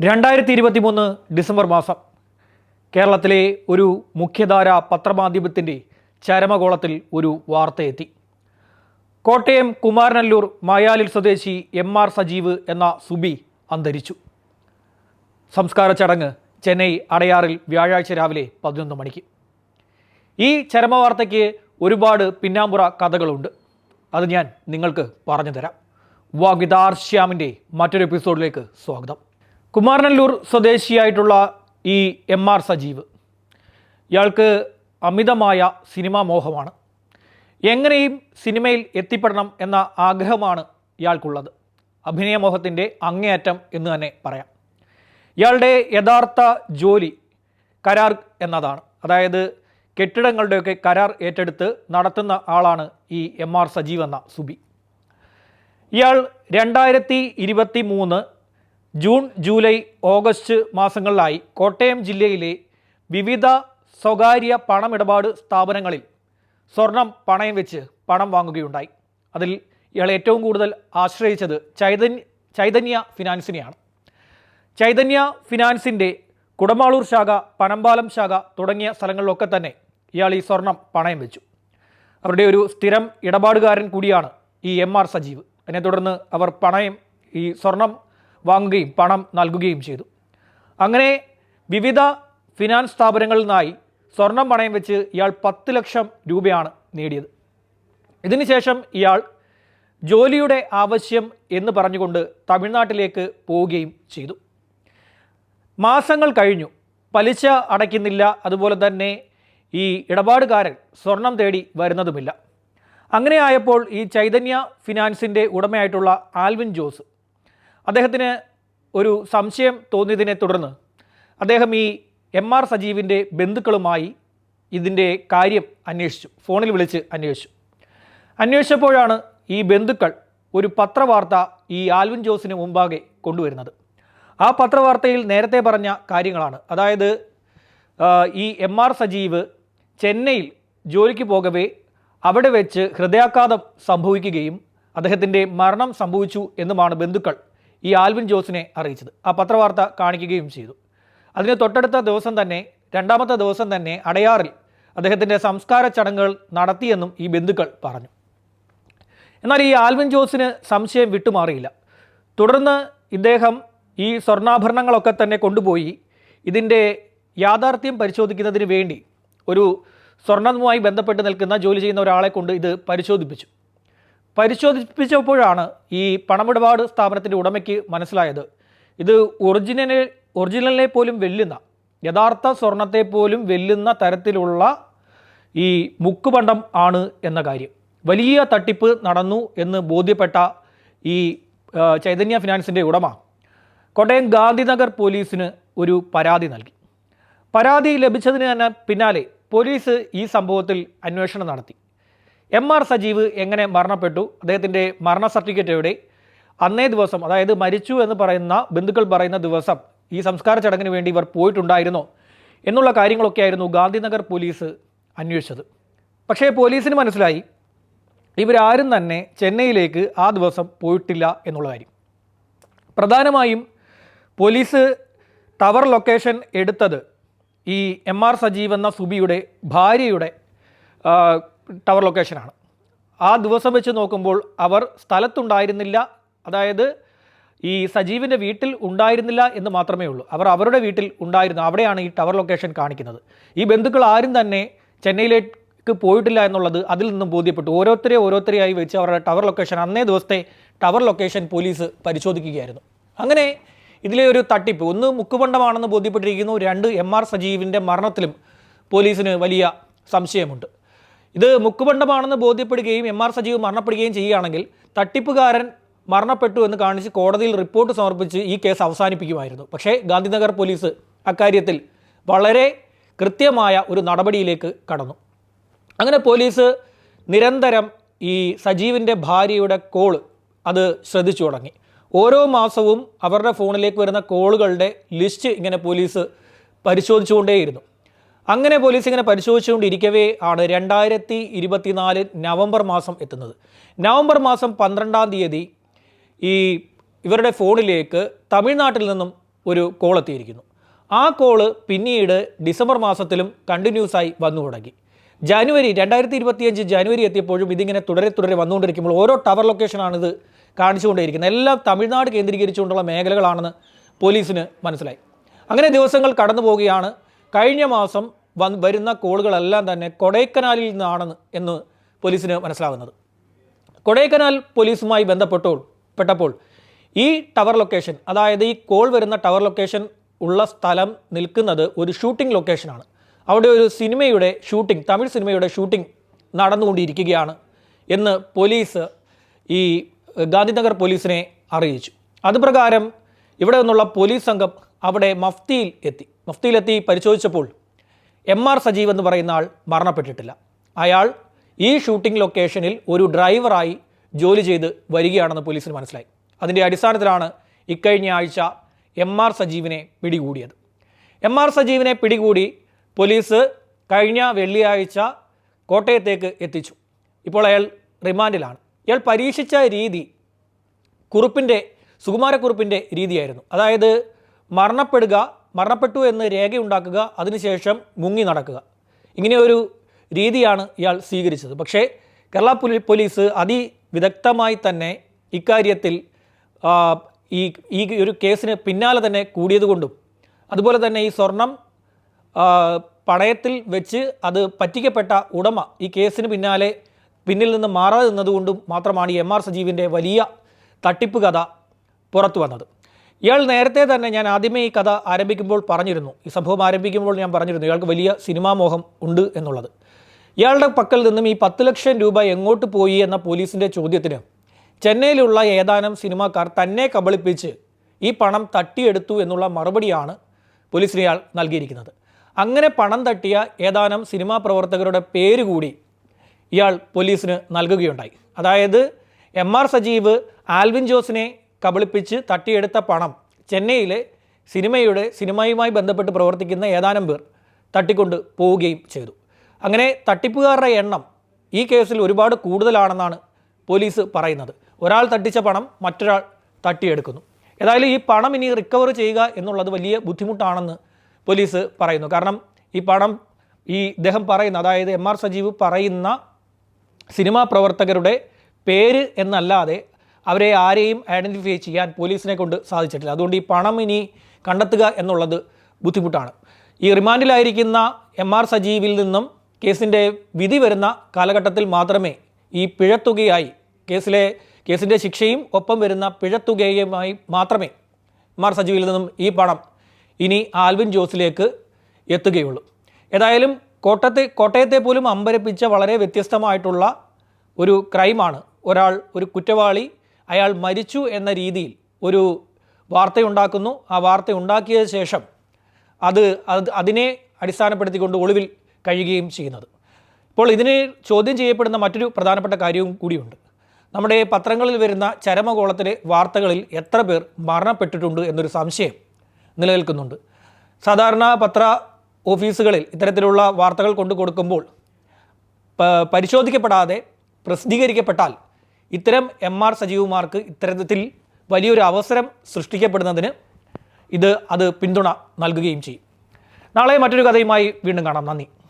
രണ്ടായിരത്തി ഇരുപത്തി മൂന്ന് ഡിസംബർ മാസം. കേരളത്തിലെ ഒരു മുഖ്യധാര പത്രമാധ്യമത്തിന്റെ ചരമകോളത്തിൽ ഒരു വാർത്തയെത്തി. കോട്ടയം കുമാരനല്ലൂർ മായാലിൽ സ്വദേശി എം ആർ സജീവ് എന്ന സുബി അന്തരിച്ചു. സംസ്കാര ചടങ്ങ് ചെന്നൈ അടയാറിൽ വ്യാഴാഴ്ച രാവിലെ പതിനൊന്ന് മണിക്ക്. ഈ ചരമവാർത്തയ്ക്ക് ഒരുപാട് പിന്നാമ്പുറ കഥകളുണ്ട്. അത് ഞാൻ നിങ്ങൾക്ക് പറഞ്ഞു തരാം. വാഗ്വിതാർ ശ്യാമിന്റെ മറ്റൊരു എപ്പിസോഡിലേക്ക് സ്വാഗതം. കുമാരനല്ലൂർ സ്വദേശിയായിട്ടുള്ള ഈ എം ആർ സജീവ്. ഇയാൾക്ക് അമിതമായ സിനിമാ മോഹമാണ്. എങ്ങനെയും സിനിമയിൽ എത്തിപ്പെടണം എന്ന ആഗ്രഹമാണ് ഇയാൾക്കുള്ളത്. അഭിനയമോഹത്തിന്റെ അങ്ങേയറ്റം എന്ന് തന്നെ പറയാം. ഇയാളുടെ യഥാർത്ഥ ജോലി കരാർ എന്നതാണ്. അതായത് കെട്ടിടങ്ങളുടെയൊക്കെ കരാർ ഏറ്റെടുത്ത് നടത്തുന്ന ആളാണ് ഈ എം ആർ സജീവ് എന്ന സുബി. ഇയാൾ രണ്ടായിരത്തി ഇരുപത്തി മൂന്ന് ജൂൺ ജൂലൈ ഓഗസ്റ്റ് മാസങ്ങളിലായി കോട്ടയം ജില്ലയിലെ വിവിധ സ്വകാര്യ പണമിടപാട് സ്ഥാപനങ്ങളിൽ സ്വർണം പണയം വെച്ച് പണം വാങ്ങുകയുണ്ടായി. അതിൽ ഇയാൾ ഏറ്റവും കൂടുതൽ ആശ്രയിച്ചത് ചൈതന്യ ചൈതന്യ ഫിനാൻസിനെയാണ്. ചൈതന്യ ഫിനാൻസിന്റെ കുടമാളൂർ ശാഖ പനമ്പാലം ശാഖ തുടങ്ങിയ സ്ഥലങ്ങളിലൊക്കെ തന്നെ ഇയാൾ ഈ സ്വർണം പണയം വെച്ചു. അവരുടെ ഒരു സ്ഥിരം ഇടപാടുകാരൻ കൂടിയാണ് ഈ എം ആർ സജീവ്. അതിനെ തുടർന്ന് അവർ പണയം ഈ സ്വർണം വാങ്ങുകയും പണം നൽകുകയും ചെയ്തു. അങ്ങനെ വിവിധ ഫിനാൻസ് സ്ഥാപനങ്ങളിൽ നിന്നായി സ്വർണം പണയം വെച്ച് ഇയാൾ പത്ത് ലക്ഷം രൂപയാണ് നേടിയത്. ഇതിനുശേഷം ഇയാൾ ജോലിയുടെ ആവശ്യം എന്ന് പറഞ്ഞുകൊണ്ട് തമിഴ്നാട്ടിലേക്ക് പോവുകയും ചെയ്തു. മാസങ്ങൾ കഴിഞ്ഞു. പലിശ അടയ്ക്കുന്നില്ല. അതുപോലെ തന്നെ ഈ ഇടപാടുകാരൻ സ്വർണം തേടി വരുന്നതുമില്ല. അങ്ങനെയായപ്പോൾ ഈ ചൈതന്യ ഫിനാൻസിന്റെ ഉടമയായിട്ടുള്ള ആൽവിൻ ജോസ് അദ്ദേഹത്തിന് ഒരു സംശയം തോന്നിയതിനെ തുടർന്ന് അദ്ദേഹം ഈ എം ആർ സജീവിന്റെ ബന്ധുക്കളുമായി ഇതിന്റെ കാര്യം അന്വേഷിച്ചു ഫോണിൽ വിളിച്ച് അന്വേഷിച്ചു. അന്വേഷിച്ചപ്പോഴാണ് ഈ ബന്ധുക്കൾ ഒരു പത്രവാർത്ത ഈ ആൽവിൻ ജോസിന് മുമ്പാകെ കൊണ്ടുവരുന്നത്. ആ പത്രവാർത്തയിൽ നേരത്തെ പറഞ്ഞ കാര്യങ്ങളാണ്. അതായത് ഈ എം ആർ സജീവ് ചെന്നൈയിൽ ജോലിക്ക് പോകവേ അവിടെ വെച്ച് ഹൃദയാഘാതം സംഭവിക്കുകയും അദ്ദേഹത്തിന്റെ മരണം സംഭവിച്ചു എന്നുമാണ് ബന്ധുക്കൾ ഈ ആൽവിൻ ജോസിനെ അറിയിച്ചത്. ആ പത്രവാർത്ത കാണിക്കുകയും ചെയ്തു. അതിന് തൊട്ടടുത്ത ദിവസം തന്നെ രണ്ടാമത്തെ ദിവസം തന്നെ അടയാറിൽ അദ്ദേഹത്തിന്റെ സംസ്കാര ചടങ്ങുകൾ നടത്തിയെന്നും ഈ ബന്ധുക്കൾ പറഞ്ഞു. എന്നാൽ ഈ ആൽവിൻ ജോസിന് സംശയം വിട്ടുമാറിയില്ല. തുടർന്ന് ഇദ്ദേഹം ഈ സ്വർണാഭരണങ്ങളൊക്കെ തന്നെ കൊണ്ടുപോയി ഇതിന്റെ യാഥാർത്ഥ്യം പരിശോധിക്കുന്നതിന് വേണ്ടി ഒരു സ്വർണവുമായി ബന്ധപ്പെട്ട് നിൽക്കുന്ന ജോലി ചെയ്യുന്ന ഒരാളെ കൊണ്ട് ഇത് പരിശോധിപ്പിച്ചു. പരിശോധിപ്പിച്ചപ്പോഴാണ് ഈ പണമിടപാട് സ്ഥാപനത്തിന്റെ ഉടമയ്ക്ക് മനസ്സിലായത്. ഇത് ഒറിജിനൽ ഒറിജിനലിനെ പോലും വെല്ലുന്ന യഥാർത്ഥ സ്വർണത്തെ പോലും വെല്ലുന്ന തരത്തിലുള്ള ഈ മുക്കുപണ്ടം ആണ് എന്ന കാര്യം. വലിയ തട്ടിപ്പ് നടന്നു എന്ന് ബോധ്യപ്പെട്ട ഈ ചൈതന്യ ഫിനാൻസിന്റെ ഉടമ കോട്ടയം ഗാന്ധിനഗർ പോലീസിന് ഒരു പരാതി നൽകി. പരാതി ലഭിച്ചതിന് തന്നെ പിന്നാലെ പോലീസ് ഈ സംഭവത്തിൽ അന്വേഷണം നടത്തി. എം ആർ സജീവ് എങ്ങനെ മരണപ്പെട്ടു? അദ്ദേഹത്തിന്റെ മരണ സർട്ടിഫിക്കറ്റ് എവിടെ? അന്നേ ദിവസം അതായത് മരിച്ചു എന്ന് പറയുന്ന ബന്ധുക്കൾ പറയുന്ന ദിവസം ഈ സംസ്കാര ചടങ്ങിന് വേണ്ടി ഇവർ പോയിട്ടുണ്ടായിരുന്നോ എന്നുള്ള കാര്യങ്ങളൊക്കെ ആയിരുന്നു ഗാന്ധിനഗർ പോലീസ് അന്വേഷിച്ചത്. പക്ഷേ പോലീസിന് മനസ്സിലായി ഇവരാരും തന്നെ ചെന്നൈയിലേക്ക് ആ ദിവസം പോയിട്ടില്ല എന്നുള്ള കാര്യം. പ്രധാനമായും പോലീസ് ടവർ ലൊക്കേഷൻ എടുത്തത് ഈ എം ആർ സജീവ് എന്ന സുബിയുടെ ഭാര്യയുടെ ടവർ ലൊക്കേഷനാണ്. ആ ദിവസം വെച്ച് നോക്കുമ്പോൾ അവർ സ്ഥലത്തുണ്ടായിരുന്നില്ല. അതായത് ഈ സജീവിന്റെ വീട്ടിൽ ഉണ്ടായിരുന്നില്ല എന്ന് മാത്രമേ ഉള്ളൂ. അവർ അവരുടെ വീട്ടിൽ ഉണ്ടായിരുന്നു. അവിടെയാണ് ഈ ടവർ ലൊക്കേഷൻ കാണിക്കുന്നത്. ഈ ബന്ധുക്കൾ ആരും തന്നെ ചെന്നൈയിലേക്ക് പോയിട്ടില്ല എന്നുള്ളത് അതിൽ നിന്നും ബോധ്യപ്പെട്ടു. ഓരോരുത്തരെ ഓരോരുത്തരെയായി വെച്ച് അവരുടെ ടവർ ലൊക്കേഷൻ അന്നേ ദിവസത്തെ ടവർ ലൊക്കേഷൻ പോലീസ് പരിശോധിക്കുകയായിരുന്നു. അങ്ങനെ ഇതിലെ ഒരു തട്ടിപ്പ്. ഒന്ന് മുക്കുപണ്ടമാണെന്ന് ബോധ്യപ്പെട്ടിരിക്കുന്നു. രണ്ട് എം ആർ സജീവിന്റെ മരണത്തിലും പോലീസിന് വലിയ സംശയമുണ്ട്. ഇത് മുക്കുപണ്ടമാണെന്ന് ബോധ്യപ്പെടുകയും എം ആർ സജീവ് മരണപ്പെടുകയും ചെയ്യുകയാണെങ്കിൽ തട്ടിപ്പുകാരൻ മരണപ്പെട്ടു എന്ന് കാണിച്ച് കോടതിയിൽ റിപ്പോർട്ട് സമർപ്പിച്ച് ഈ കേസ് അവസാനിപ്പിക്കുമായിരുന്നു. പക്ഷേ ഗാന്ധിനഗർ പോലീസ് അക്കാര്യത്തിൽ വളരെ കൃത്യമായ ഒരു നടപടിയിലേക്ക് കടന്നു. അങ്ങനെ പോലീസ് നിരന്തരം ഈ സജീവിന്റെ ഭാര്യയുടെ കോൾ അത് ശ്രദ്ധിച്ചു തുടങ്ങി. ഓരോ മാസവും അവരുടെ ഫോണിലേക്ക് വരുന്ന കോളുകളുടെ ലിസ്റ്റ് ഇങ്ങനെ പോലീസ് പരിശോധിച്ചുകൊണ്ടേയിരുന്നു. അങ്ങനെ പോലീസ് ഇങ്ങനെ പരിശോധിച്ചുകൊണ്ടിരിക്കവേ ആണ് രണ്ടായിരത്തി ഇരുപത്തിനാല് നവംബർ മാസം എത്തുന്നത്. നവംബർ മാസം പന്ത്രണ്ടാം തീയതി ഈ ഇവരുടെ ഫോണിലേക്ക് തമിഴ്നാട്ടിൽ നിന്നും ഒരു കോൾ എത്തിയിരിക്കുന്നു. ആ കോൾ പിന്നീട് ഡിസംബർ മാസത്തിലും കണ്ടിന്യൂസ് ആയി വന്നു തുടങ്ങി. ജാനുവരി രണ്ടായിരത്തി ഇരുപത്തിയഞ്ച് ജാനുവരി എത്തിയപ്പോഴും ഇതിങ്ങനെ തുടരെ തുടരെ വന്നുകൊണ്ടിരിക്കുമ്പോൾ ഓരോ ടവർ ലൊക്കേഷനാണ് ഇത് കാണിച്ചുകൊണ്ടേയിരിക്കുന്നത്. എല്ലാം തമിഴ്നാട് കേന്ദ്രീകരിച്ചുകൊണ്ടുള്ള മേഖലകളാണെന്ന് പോലീസിന് മനസ്സിലായി. അങ്ങനെ ദിവസങ്ങൾ കടന്നു പോവുകയാണ് കഴിഞ്ഞ മാസം വന്ന് വരുന്ന കോളുകളെല്ലാം തന്നെ കൊടൈക്കനാലിൽ നിന്നാണെന്ന് എന്ന് പോലീസിന് മനസ്സിലാകുന്നത് കൊടൈക്കനാൽ പോലീസുമായി ബന്ധപ്പെട്ടപ്പോൾ പെട്ടപ്പോൾ ഈ ടവർ ലൊക്കേഷൻ അതായത് ഈ കോൾ വരുന്ന ടവർ ലൊക്കേഷൻ ഉള്ള സ്ഥലം നിൽക്കുന്നത് ഒരു ഷൂട്ടിംഗ് ലൊക്കേഷനാണ്. അവിടെ ഒരു സിനിമയുടെ ഷൂട്ടിംഗ് തമിഴ് സിനിമയുടെ ഷൂട്ടിംഗ് നടന്നുകൊണ്ടിരിക്കുകയാണ് എന്ന് പോലീസ് ഈ ഗാന്ധിനഗർ പോലീസിനെ അറിയിച്ചു. അതുപ്രകാരം ഇവിടെ നിന്നുള്ള പോലീസ് സംഘം അവിടെ മഫ്തിയിൽ എത്തി. മഫ്തിയിലെത്തി പരിശോധിച്ചപ്പോൾ എം ആർ സജീവ് എന്ന് പറയുന്ന ആൾ മരണപ്പെട്ടിട്ടില്ല. അയാൾ ഈ ഷൂട്ടിംഗ് ലൊക്കേഷനിൽ ഒരു ഡ്രൈവറായി ജോലി ചെയ്ത് വരികയാണെന്ന് പോലീസിന് മനസ്സിലായി. അതിന്റെ അടിസ്ഥാനത്തിലാണ് ഇക്കഴിഞ്ഞ ആഴ്ച എം ആർ സജീവിനെ പിടികൂടിയത്. എം ആർ സജീവിനെ പിടികൂടി പോലീസ് കഴിഞ്ഞ വെള്ളിയാഴ്ച കോട്ടയത്തേക്ക് എത്തിച്ചു. ഇപ്പോൾ അയാൾ റിമാൻഡിലാണ്. ഇയാൾ പരീക്ഷിച്ച രീതി കുറുപ്പിന്റെ സുകുമാരക്കുറുപ്പിന്റെ രീതിയായിരുന്നു. അതായത് മരണപ്പെടുക മരണപ്പെട്ടു എന്ന് രേഖയുണ്ടാക്കുക അതിനുശേഷം മുങ്ങി നടക്കുക. ഇങ്ങനെ ഒരു രീതിയാണ് ഇയാൾ സ്വീകരിച്ചത്. പക്ഷേ കേരള പോലീ- പോലീസ് അതിവിദഗ്ധമായി തന്നെ ഇക്കാര്യത്തിൽ ഈ ഈ ഒരു കേസിന് പിന്നാലെ തന്നെ കൂടിയതുകൊണ്ടും അതുപോലെ തന്നെ ഈ സ്വർണം പണയത്തിൽ വെച്ച് അത് പറ്റിക്കപ്പെട്ട ഉടമ ഈ കേസിന് പിന്നാലെ പിന്നിൽ നിന്ന് മാറാതെ നിന്നതുകൊണ്ടും മാത്രമാണ് എം ആർ സജീവിന്റെ വലിയ തട്ടിപ്പ് കഥ പുറത്തു വന്നത്. ഇയാൾ നേരത്തെ തന്നെ ഞാൻ ആദ്യമേ ഈ കഥ ആരംഭിക്കുമ്പോൾ പറഞ്ഞിരുന്നു. ഈ സംഭവം ആരംഭിക്കുമ്പോൾ ഞാൻ പറഞ്ഞിരുന്നു ഇയാൾക്ക് വലിയ സിനിമാ മോഹം ഉണ്ട് എന്നുള്ളത്. ഇയാളുടെ പക്കൽ നിന്നും ഈ പത്ത് ലക്ഷം രൂപ എങ്ങോട്ട് പോയി എന്ന പോലീസിന്റെ ചോദ്യത്തിന് ചെന്നൈയിലുള്ള ഏതാനും സിനിമാക്കാർ തന്നെ കബളിപ്പിച്ച് ഈ പണം തട്ടിയെടുത്തു എന്നുള്ള മറുപടിയാണ് പോലീസിന് ഇയാൾ നൽകിയിരിക്കുന്നത്. അങ്ങനെ പണം തട്ടിയ ഏതാനും സിനിമാ പ്രവർത്തകരുടെ പേര് കൂടി ഇയാൾ പോലീസിന് നൽകുകയുണ്ടായി. അതായത് എം ആർ സജീവ് ആൽവിൻ ജോസിനെ കബളിപ്പിച്ച് തട്ടിയെടുത്ത പണം ചെന്നൈയിലെ സിനിമയുടെ സിനിമയുമായി ബന്ധപ്പെട്ട് പ്രവർത്തിക്കുന്ന ഏതാനും പേർ തട്ടിക്കൊണ്ട് പോവുകയും ചെയ്തു. അങ്ങനെ തട്ടിപ്പുകാരുടെ എണ്ണം ഈ കേസിൽ ഒരുപാട് കൂടുതലാണെന്നാണ് പോലീസ് പറയുന്നത്. ഒരാൾ തട്ടിച്ച പണം മറ്റൊരാൾ തട്ടിയെടുക്കുന്നു. ഏതായാലും ഈ പണം ഇനി റിക്കവർ ചെയ്യുക എന്നുള്ളത് വലിയ ബുദ്ധിമുട്ടാണെന്ന് പോലീസ് പറയുന്നു. കാരണം ഈ പണം ഈ ഇദ്ദേഹം പറയുന്ന അതായത് എം ആർ സജീവ് പറയുന്ന സിനിമാ പ്രവർത്തകരുടെ പേര് എന്നല്ലാതെ അവരെ ആരെയും ഐഡന്റിഫൈ ചെയ്യാൻ പോലീസിനെ കൊണ്ട് സാധിച്ചിട്ടില്ല. അതുകൊണ്ട് ഈ പണം ഇനി കണ്ടെത്തുക എന്നുള്ളത് ബുദ്ധിമുട്ടാണ്. ഈ റിമാൻഡിലായിരിക്കുന്ന എം ആർ സജീവിൽ നിന്നും കേസിന്റെ വിധി വരുന്ന കാലഘട്ടത്തിൽ മാത്രമേ ഈ പിഴത്തുകയായി കേസിലെ കേസിന്റെ ശിക്ഷയും ഒപ്പം വരുന്ന പിഴത്തുകയുമായി മാത്രമേ എം ആർ സജീവിൽ നിന്നും ഈ പണം ഇനി ആൽവിൻ ജോസിലേക്ക് എത്തുകയുള്ളൂ. ഏതായാലും കോട്ടത്തെ കോട്ടയത്തെ പോലും അമ്പരപ്പിച്ച വളരെ വ്യത്യസ്തമായിട്ടുള്ള ഒരു ക്രൈമാണ്. ഒരാൾ ഒരു കുറ്റവാളി അയാൾ മരിച്ചു എന്ന രീതിയിൽ ഒരു വാർത്തയുണ്ടാക്കുന്നു. ആ വാർത്ത ഉണ്ടാക്കിയ ശേഷം അത് അത് അതിനെ അടിസ്ഥാനപ്പെടുത്തിക്കൊണ്ട് ഒളിവിൽ കഴിയുകയും ചെയ്യുന്നത്. ഇപ്പോൾ ഇതിന് ചോദ്യം ചെയ്യപ്പെടുന്ന മറ്റൊരു പ്രധാനപ്പെട്ട കാര്യവും കൂടിയുണ്ട്. നമ്മുടെ പത്രങ്ങളിൽ വരുന്ന ചരമകോളത്തിലെ വാർത്തകളിൽ എത്ര പേർ മരണപ്പെട്ടിട്ടുണ്ട് എന്നൊരു സംശയം നിലനിൽക്കുന്നുണ്ട്. സാധാരണ പത്ര ഓഫീസുകളിൽ ഇത്തരത്തിലുള്ള വാർത്തകൾ കൊണ്ടു കൊടുക്കുമ്പോൾ പരിശോധിക്കപ്പെടാതെ പ്രസിദ്ധീകരിക്കപ്പെട്ടാൽ ഇത്തരം എം ആർ സജീവുമാർക്ക് ഇത്തരത്തിൽ വലിയൊരു അവസരം സൃഷ്ടിക്കപ്പെടുന്നതിന് ഇത് അത് പിന്തുണ നൽകുകയും ചെയ്യും. നാളെ മറ്റൊരു കഥയുമായി വീണ്ടും കാണാം. നന്ദി.